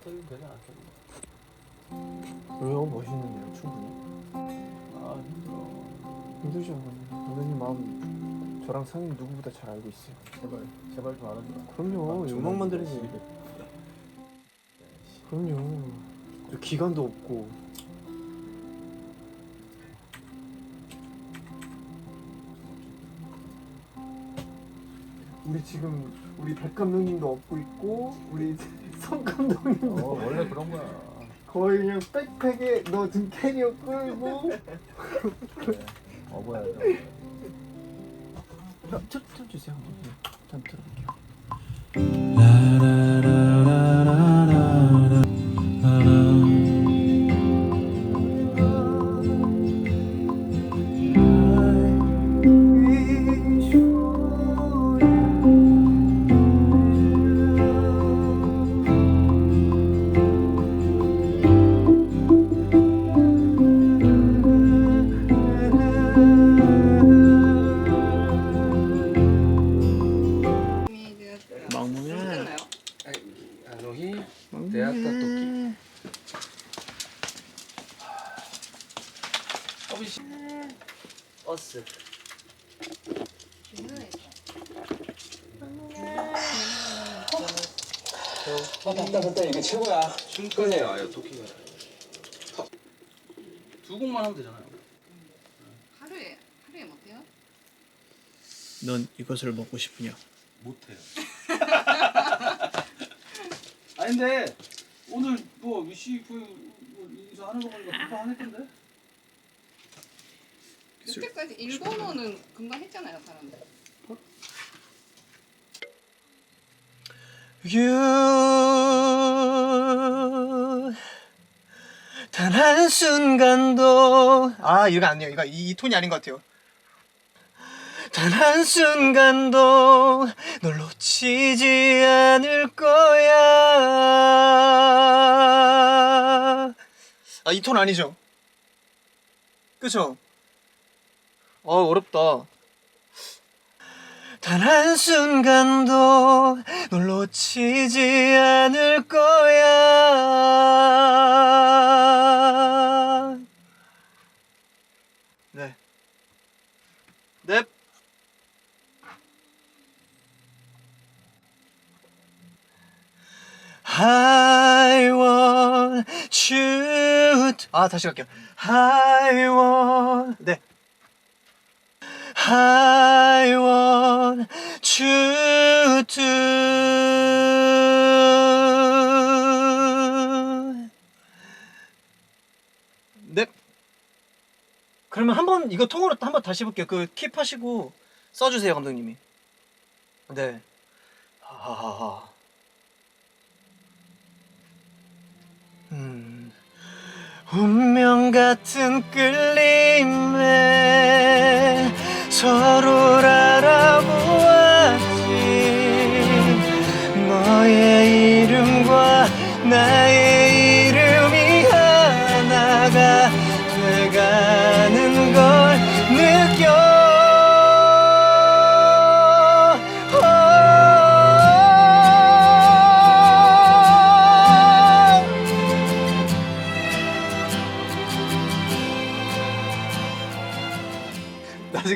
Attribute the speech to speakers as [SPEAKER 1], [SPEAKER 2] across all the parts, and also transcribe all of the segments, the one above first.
[SPEAKER 1] 떨어뜨리면 되지 않겠나?
[SPEAKER 2] 왜요? 멋있는데요, 충분히.
[SPEAKER 1] 아 힘들어.
[SPEAKER 2] 힘들죠. 감독님 마음 저랑 상인 누구보다 잘 알고 있어요.
[SPEAKER 1] 제발 제발 좀 알아줘.
[SPEAKER 2] 그럼요. 음악 만드는 일. 그럼요. 저 기간도 없고. 우리 지금 우리 백 감독님도 업고 있고 우리 성 감독님도
[SPEAKER 1] 어 원래 그런 거야.
[SPEAKER 2] 거의 그냥 백팩에 너등 캐리어 끌고
[SPEAKER 1] 그래. 업어야죠.
[SPEAKER 2] 쳐, 쳐주세요 감독님. 전 들어볼게요.
[SPEAKER 1] 버스.
[SPEAKER 3] 맞다 맞다 이게 최고야.
[SPEAKER 1] 춤까지 와요 토끼가. 두 곡만 하면 되잖아요.
[SPEAKER 4] 하루에 하루에 못해요?
[SPEAKER 2] 넌 이것을 먹고 싶으냐?
[SPEAKER 1] 못해요. 아니 근데 오늘 뭐 위시 그 인사하는 거 보니까 금방 안 했던데?
[SPEAKER 4] 이때까지 일본어는 금방 했잖아요 사람들.
[SPEAKER 2] You 단 한순간도 아 이거 아니에요. 이거 이, 이 톤이 아닌 것 같아요. 단 한순간도 널 놓치지 않을 거야. 아 이 톤 아니죠? 그쵸 어 어렵다 단 한순간도 널 놓치지 않을 거야. 네. 넵. I want you. 아, 다시 갈게요. I want. 네. I want you to. 네. 그러면 한번 이거 통으로 한번 다시 해볼게요. 그 킵하시고 써주세요, 감독님이. 네. 하하하. 음. 운명 같은 끌림에 서로를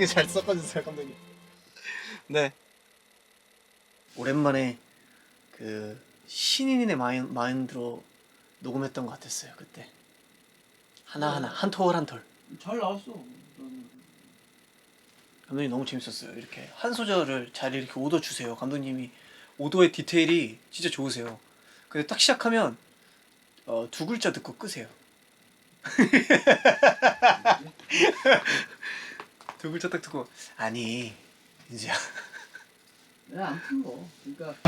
[SPEAKER 2] 나중에 잘 섞어주세요 감독님? 네. 오랜만에 그 신인의 마인, 마인드로 녹음했던 것 같았어요 그때. 하나 하나. 한 톨 한 톨.
[SPEAKER 1] 잘 나왔어.
[SPEAKER 2] 감독님 너무 재밌었어요. 이렇게 한 소절을 잘 이렇게 오더 주세요. 감독님이 오더의 디테일이 진짜 좋으세요. 근데 딱 시작하면 어, 두 글자 듣고 끄세요 두 글자 딱 듣고 아니 이제
[SPEAKER 1] 네, 아무튼 뭐. 그러니까